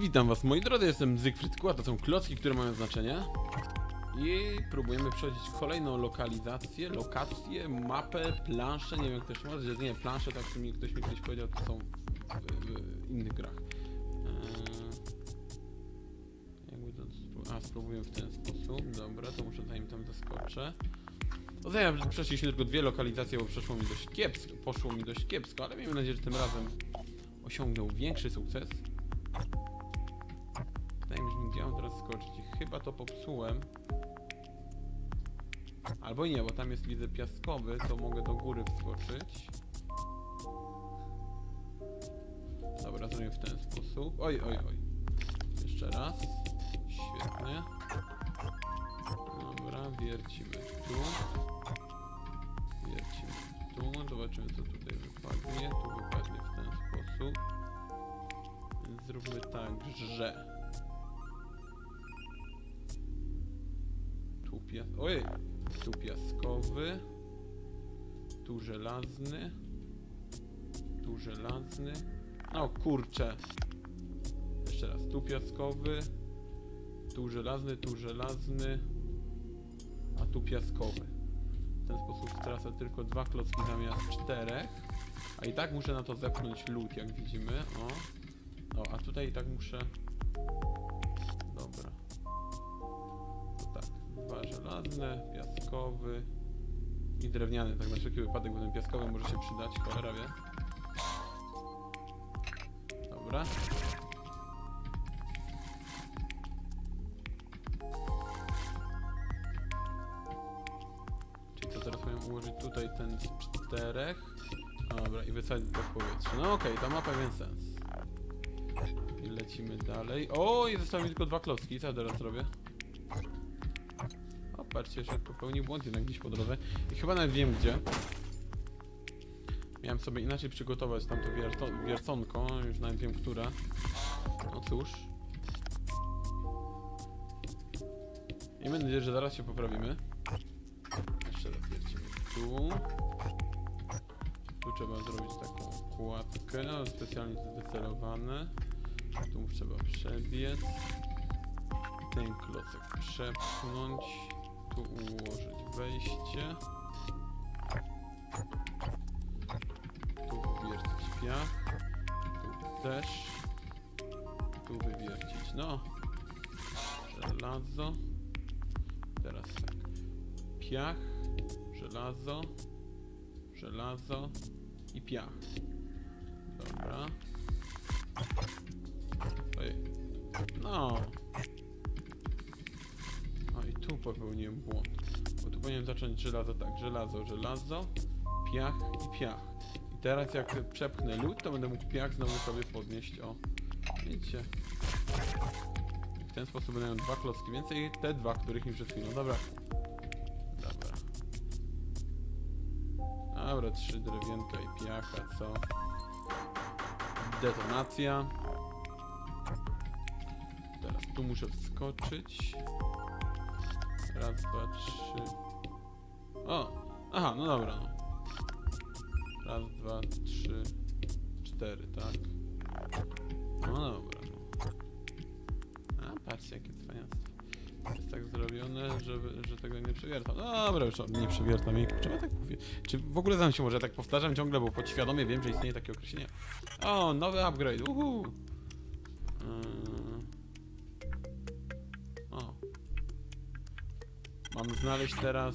Witam was moi drodzy, jestem Zygfryd a to są klocki, które mają znaczenie. I próbujemy przechodzić kolejną lokalizację, lokację, mapę, planszę, nie wiem jak to się nazywa, że nie, plansze, tak mi ktoś mi kiedyś powiedział, to są w, w innych grach. Eee, jakby to, a spróbuję w ten sposób, dobra, to muszę zanim tam zaskoczę. No zanim przeszliśmy tylko dwie lokalizacje, bo przeszło mi dość kiepsko, poszło mi dość kiepsko, ale miejmy nadzieję, że tym razem osiągnął większy sukces. Nie chciałem teraz skoczyć chyba to popsułem. Albo nie, bo tam jest widzę piaskowy, to mogę do góry wskoczyć. Dobra, zrobię w ten sposób. Oj, oj, oj. Jeszcze raz. Świetnie. Dobra, wiercimy tu. Wiercimy tu. Zobaczymy co tutaj wypadnie. Tu wypadnie w ten sposób. Zróbmy tak, że... pias... Ojej! Tu piaskowy. Tu żelazny. Tu żelazny. O kurcze. Jeszcze raz. Tu piaskowy. Tu żelazny, tu żelazny. A tu piaskowy. W ten sposób stracę tylko dwa klocki zamiast czterech. A i tak muszę na to zepchnąć lód, jak widzimy. O. O, a tutaj i tak muszę... żelazne, piaskowy i drewniany. Tak na wszelki wypadek, bo ten piaskowy może się przydać, cholera wie. Dobra. Czyli co teraz mają ułożyć tutaj ten z czterech? Dobra, i wysadzić to w powietrze. No okej, ta ma pewien sens. I lecimy dalej. O, i zostały mi tylko dwa klocki. Co ja teraz robię? Patrzcie, że popełnił błąd jednak gdzieś po drodze. I chyba nawet wiem gdzie. Miałem sobie inaczej przygotować tamto wierco- wierconko, już nawet wiem które. No cóż. I mam nadzieję, że zaraz się poprawimy. Jeszcze raz wiercimy tu. Tu trzeba zrobić taką kładkę, no, specjalnie to wycelowane. Tu trzeba przebiec. Ten klocek przepchnąć. Tu ułożyć wejście. Tu wywiercić piach. Tu też. Tu wywiercić, no. Żelazo. Teraz tak. Piach, żelazo, żelazo i piach. Dobra. Oj. No. Tu popełniłem błąd. Bo tu powinienem zacząć żelazo tak. Żelazo, żelazo, piach i piach. I teraz jak przepchnę lód, to będę mógł piach znowu sobie podnieść. O. Widzicie? I w ten sposób będę miał dwa klocki więcej te dwa, których mi przed chwilą. Dobra. Dobra. Dobra, trzy drewienka i piacha, co? Detonacja. Teraz tu muszę wskoczyć. Raz, dwa, trzy. O! Aha, no dobra. No. Raz, dwa, trzy, cztery, tak? No dobra. A, patrzcie, jakie cwaniactwo. Jest tak zrobione, żeby, że tego nie przewiertam. No dobra, już nie przewiertam jej. Czemu ja tak mówię? Czy w ogóle znam się może ja tak powtarzam ciągle, bo podświadomie wiem, że istnieje takie określenie. O, nowy upgrade, uhu! Yy. Mam znaleźć teraz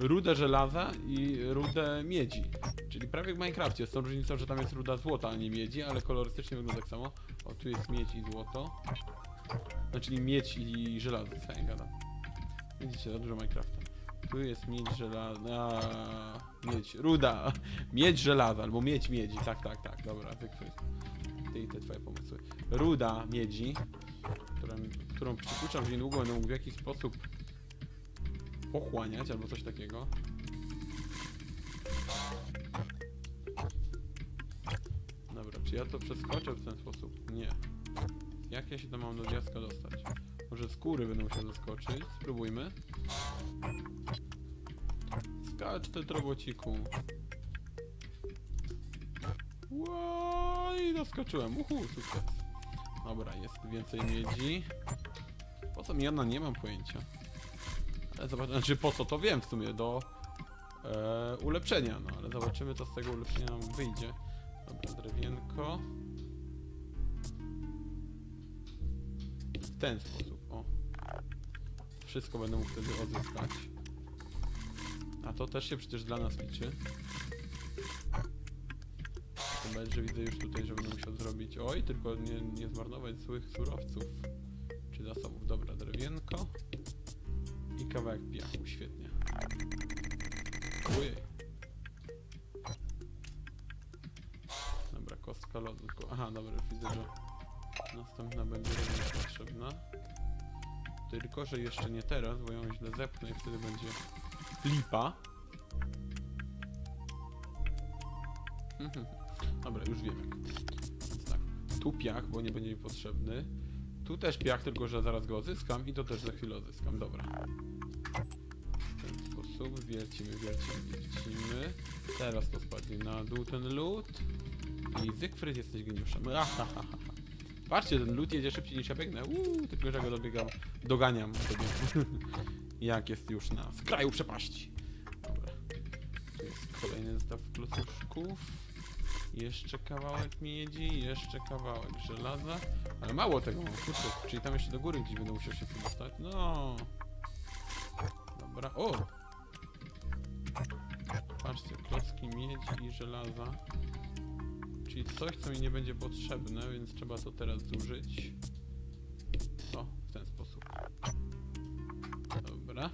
rudę żelaza i rudę miedzi. Czyli prawie jak w Minecrafcie. Z tą różnicą, że tam jest ruda złota, a nie miedzi, ale kolorystycznie wygląda tak samo. O, tu jest miedź i złoto. No, czyli miedź i żelazo, ja gadam. Widzicie, za dużo Minecrafta. Tu jest miedź żelaza, miedź, ruda, miedź żelaza, albo miedź miedzi, tak, tak, tak, dobra, wykryć. Ty i te twoje pomysły. Ruda miedzi, którą, którą przypuszczam, że niedługo będę mógł w jakiś sposób pochłaniać, albo coś takiego. Dobra, czy ja to przeskoczę w ten sposób? Nie. Jak ja się tam mam do diaska dostać? Może skóry będę musiał zaskoczyć? Spróbujmy. Skacz ty trobociku. Łoj, doskoczyłem. Uhu, sukces. Dobra, jest więcej miedzi. Po co mi jedna, nie mam pojęcia. Ale zobaczymy, znaczy po co to wiem w sumie, do e, ulepszenia, no ale zobaczymy co z tego ulepszenia nam wyjdzie. Dobra, drewienko. W ten sposób, o. Wszystko będę mógł wtedy odzyskać. A to też się przecież dla nas liczy. Bardziej, że widzę już tutaj, że będę musiał zrobić. Oj, tylko nie, nie zmarnować złych surowców. Czy zasobów. Dobra, drewienko. Kawałek piachu, świetnie. Ojej. Dobra, kostka lodu. Aha, dobra, widzę, że następna będzie również potrzebna. Tylko, że jeszcze nie teraz, bo ją źle zepnę i wtedy będzie lipa. Mhm. Dobra, już wiem. Więc tak, tu piach, bo nie będzie mi potrzebny. Tu też piach, tylko że zaraz go odzyskam i to też za chwilę odzyskam. Dobra. Sposób wiercimy, wiercimy, wiercimy. Teraz to spadnie na dół ten lód. I Zygfryd jesteś geniuszem. Ahahaha. Patrzcie, ten lód jedzie szybciej niż ja biegnę. Uuu, tylko że go dobiegam, doganiam sobie. Jak jest już na skraju przepaści. Dobra. Tu jest kolejny zestaw klocuszków. Jeszcze kawałek miedzi, jeszcze kawałek żelaza. Ale mało tego mam, kurczę, czyli tam jeszcze do góry gdzieś będę musiał się tu dostać. No. Dobra, o! Patrzcie, klocki miedzi i żelaza. Czyli coś, co mi nie będzie potrzebne, więc trzeba to teraz zużyć. O, w ten sposób. Dobra.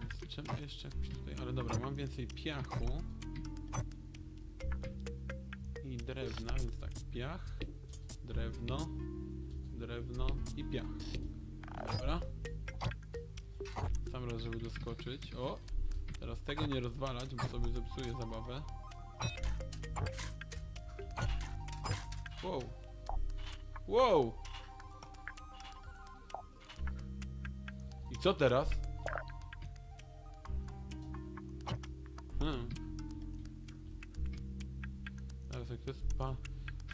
Więc trzeba jeszcze jakoś tutaj, ale dobra, mam więcej piachu i drewna, więc tak, piach, drewno, drewno i piach. Dobra. Sam raz, żeby doskoczyć. O! Teraz tego nie rozwalać, bo sobie zepsuję zabawę. Wow. Wow! I co teraz? Hmm. Teraz jak to jest pa...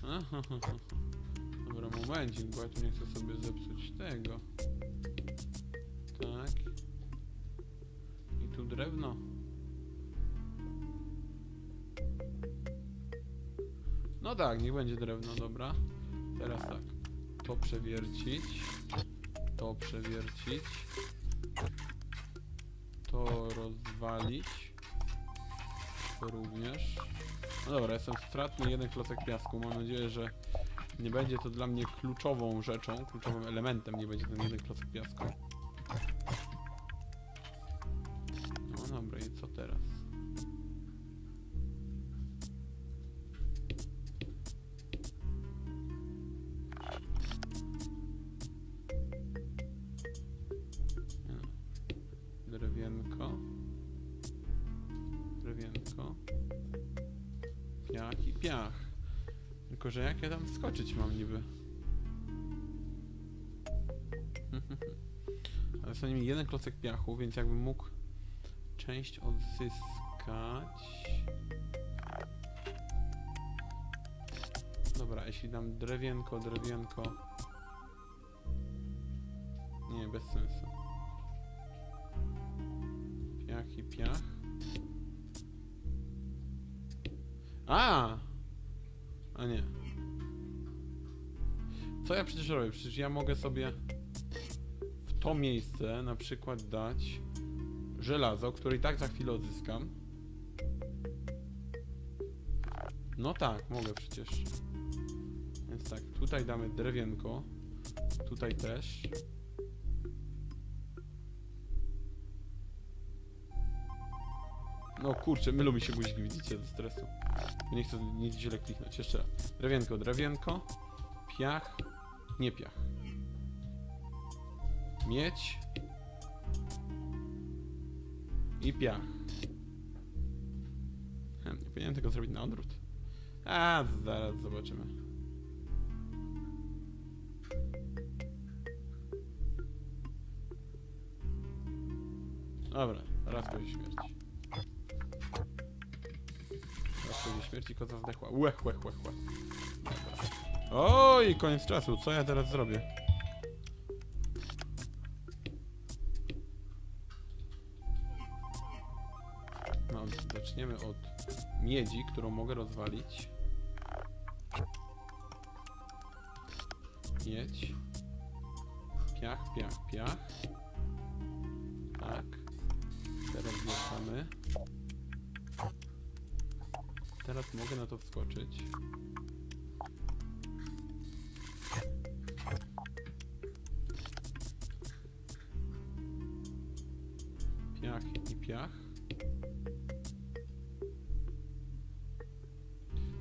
Dobra, momencik, bo ja tu nie chcę sobie zepsuć tego. Tu drewno. No tak, niech będzie drewno, dobra. Teraz tak. To przewiercić. To przewiercić. To rozwalić. To również. No dobra, jestem stratny jeden klocek piasku. Mam nadzieję, że nie będzie to dla mnie kluczową rzeczą, kluczowym elementem nie będzie ten jeden klocek piasku. Piach i piach. Tylko, że jak ja tam wskoczyć mam niby? Ale są nimi jeden klocek piachu, więc jakbym mógł część odzyskać. Dobra, jeśli dam drewienko, drewienko. Nie, bez sensu. Piach i piach. A! A nie. Co ja przecież robię? Przecież ja mogę sobie w to miejsce na przykład dać żelazo, które i tak za chwilę odzyskam. No tak, mogę przecież. Więc tak, tutaj damy drewienko. Tutaj też. No kurczę, mylą mi się guziki, widzicie, ze stresu. Nie chcę nic źle kliknąć. Jeszcze raz. Drewienko, drewienko. Piach. Nie piach. Miedź. I piach. Hm, Nie powinienem tego zrobić na odwrót. A, zaraz zobaczymy. Dobra, raz będzie śmierć. Będzie śmierci koza zdechła. Łech, łech, łech, łech. Oj, koniec czasu. Co ja teraz zrobię? No, zaczniemy od miedzi, którą mogę rozwalić. Miedź. Piach, piach, piach. Tak. Teraz wracamy. Teraz mogę na to wskoczyć. Piach i piach.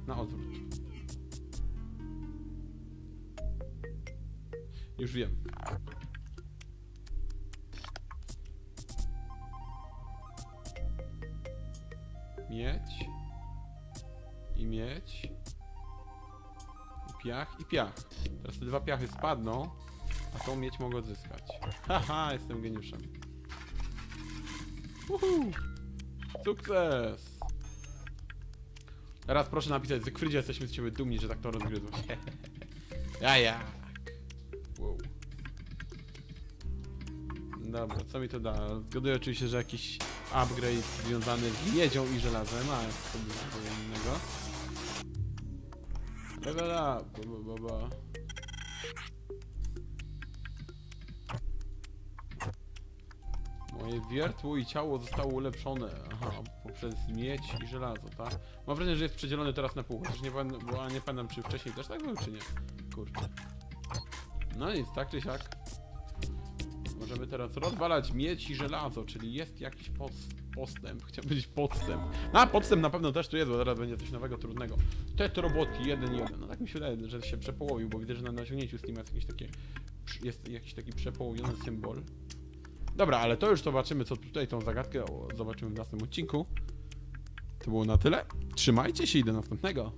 Na odwrót. Już wiem. Piach, i piach. Teraz te dwa piachy spadną, a tą mieć mogę odzyskać. Haha, jestem geniuszem. Uhu. Sukces! Teraz proszę napisać, Zygfrydzie jesteśmy z ciebie dumni, że tak to rozgryzłeś. ja jak? Wow. Dobra, co mi to da? Zgaduję oczywiście, że jakiś upgrade związany z miedzią i żelazem, a to by innego. Level up, ba, ba, ba. Moje wiertło i ciało zostało ulepszone. Aha, poprzez miedź i żelazo, tak? Mam wrażenie, że jest przedzielony teraz na pół, chociaż nie, pamię- nie pamiętam, czy wcześniej też tak było, czy nie. Kurczę. No nic, tak czy siak. Możemy teraz rozwalać miedź i żelazo, czyli jest jakiś pos postęp. Chciałem powiedzieć podstęp. No, podstęp na pewno też tu jest, bo teraz będzie coś nowego, trudnego. Tet roboty 1.1. No tak mi się wydaje, że się przepołowił, bo widzę, że na nasiągnięciu Steam jest jakiś taki, jest jakiś taki przepołowiony symbol. Dobra, ale to już zobaczymy, co tutaj tą zagadkę zobaczymy w następnym odcinku. To było na tyle. Trzymajcie się i do następnego.